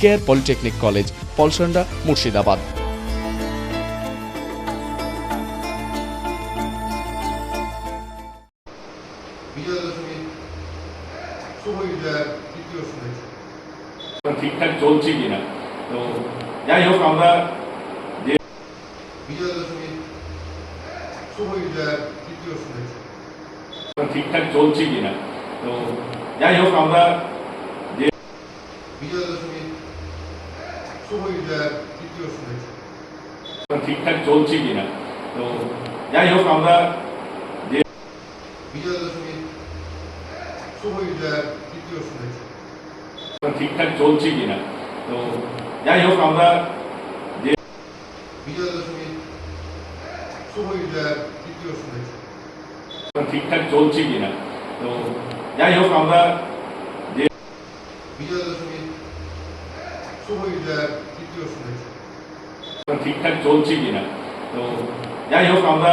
Care polytechnic college, Palsanda, Murshidabad. ঠিকঠাক চলছে কিনা? তো যাই হোক, আমরা ঠিকঠাক চলছে কিনা? তো যাই হোক, আমরা বিজয়া দশমী শুভ বিজয়ার তৃতীয় শুভেচ্ছা ঠিকঠাক চলছে কিনা? তো যাই হোক আমরা বিজয়া দশমী শুভ তৃতীয় শুভেচ্ছা ঠিকঠাক চলছে কিনা? তো যাই হোক আমরা বিজয়া দশমী শুভ তৃতীয় শুভেচ্ছা ঠিকঠাক চলছে কিনা? তো যাই হোক আমরা বিজয়া দশমী শুভ বিজয়ার তৃতীয় শুভেচ্ছা ঠিকঠাক চলছে কিনা? তো যাই হোক আমরা